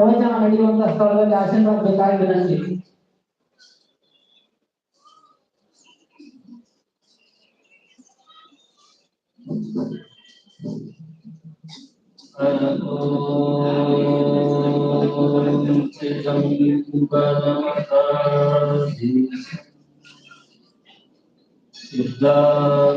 ಪ್ರವಚನ ನಡೆಯುವಂತ ಸ್ಥಳದಲ್ಲಿ ಆಸೀನರಾಗಬೇಕಾಗಿದೆ ನನಗೆ ಸಿದ್ಧಾರೂಢ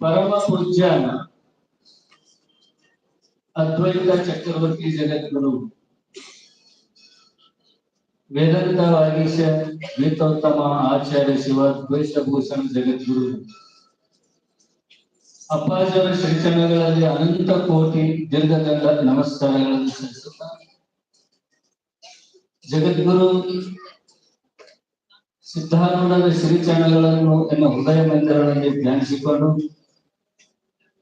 పరమ పూజ్యాన అద్వైత చక్రవర్తి జగద్గురు వేదాంత వాగీశ వేదోత్తమ ఆచార్య ಶಿವದ್ವೈತಭೂಷಣ ಜಗದ್ಗುರು ಅಪ್ಪಾಜರ ಶ್ರೀಚರಣಗಳಲ್ಲಿ ಅನಂತ ಕೋಟಿ ದೀರ್ಘದಂಡ ನಮಸ್ಕಾರಗಳನ್ನು ಸಲ್ಲಿಸುತ್ತಾ ಜಗದ್ಗುರು ಸಿದ್ಧಾರೂಢದ ಶ್ರೀಚರಣಗಳನ್ನು ಎನ್ನ ಹೃದಯ ಮಂದಿರಗಳಲ್ಲಿ ಧ್ಯಾನಿಸಿಕೊಂಡು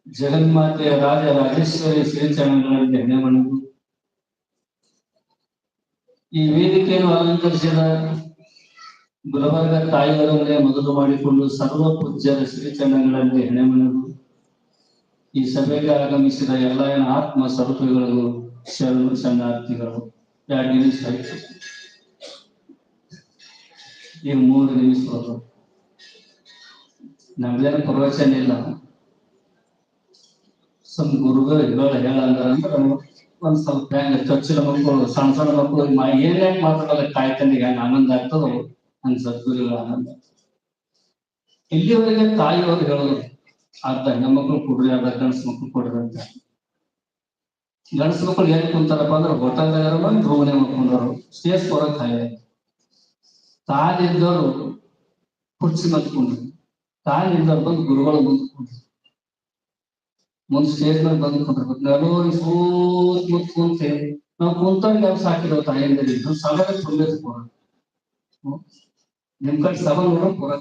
ಜಗನ್ಮಾತೆಯ ರಾಜ ರಾಜೇಶ್ವರಿ ಶ್ರೀಚರಣಗಳಲ್ಲಿ ಎಣ್ಣೆ ಮಣಿದು ಈ ವೇದಿಕೆಯನ್ನು ಅಲಂಕರಿಸಿದ ಗುಲಬರ್ಗ ತಾಯಿಯವರನ್ನೇ ಮೊದಲು ಮಾಡಿಕೊಂಡು ಸರ್ವ ಪೂಜ್ಯರ ಶ್ರೀಚರಣಗಳಲ್ಲಿ ಎಣ್ಣೆ ಮಣಿದು ಈ ಸಭೆಗೆ ಆಗಮಿಸಿದ ಎಲ್ಲ ಆತ್ಮ ಸ್ವರೂಪಿಗಳು, ಶರಣು ಶರಣಾರ್ಥಿಗಳು ಎರಡು ನಿಮಿಷ ಆಯ್ತು ಈಗ ಮೂರು ನಿಮಿಷ ಹೋದ್ರು ನಮ್ದೇನು ಪ್ರವಚನ ಇಲ್ಲ ಸಮ್ ಗುರುಗಳು ಹೇಳ ಹೇಳಂದ್ರ ಅಂದ್ರೆ ಒಂದ್ ಸ್ವಲ್ಪ ಹೆಂಗ ಚೊಚ್ಚಲ ಮಕ್ಕಳು, ಸಣ್ಣ ಸಣ್ಣ ಮಕ್ಕಳು ಏನ್ ಯಾಕೆ ಮಾತಾಡಲ್ಲ ಕಾಯ್ತಂದಿಗೆ ಹೆಂಗ ಆನಂದ ಆಗ್ತದೋ ಹಂಗ ಸದ್ಗುರುಗಳ ಆನಂದ ಇಲ್ಲಿವರೆಗೆ ತಾಯಿಯವರು ಹೇಳೋದು ಅರ್ಧ ಹೆಣ್ಮಕ್ಳು ಕೊಡ್ರಿ ಅರ್ಧ ಗಂಡ್ಸ್ ಮಕ್ಳು ಕೊಡ್ರಿ ಅಂತ. ಗಂಡಸ್ ಏನ್ ಕುಂತಾರಪ್ಪ ಅಂದ್ರೆ ಹೋಟೆಲ್ದಾಗ ಬಂದು ರೂಮನೆ ಮಾಡ್ಕೊಂಡವ್ರು. ಸ್ಟೇಜ್ ಹೊರಗ್ ಖಾಲಿ ತಾನಿದ್ದವರು ಕುರ್ಚಿ ಮತ್ಕೊಂಡ್ರು. ತಾನಿದ್ದವ್ರು ಬಂದು ಗುರುಗಳು ಮುಂದೆ ಕುಂಡ್ರು. ಮುಂದ್ ಸ್ಟೇಜ್ ಮೇಲೆ ಬಂದು ಕುಂಡ್ರು. ನಾನು ಸೂತ್ ಮುತ್ ಕುಂತೆ. ನಾವು ಕುಂತವ್ರಿಗೆ ಯಾವ ಸಾಕಿರೋ ತಾಯಿಯಿಂದ ಇದ್ದು ಸಭೆ ತುಂಬಿದ ಪೂರ ನಿಮ್ ಕಡೆ ಸಭೆ ನೋಡೋ ಪೂರ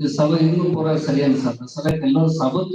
ಈ ಸಭೆ ಇನ್ನೂ ಪೂರ ಸರಿ ಅನ್ಸಲ್ಲ. ಸರಿ ಎಲ್ಲರೂ ಸಭಕ್ಕ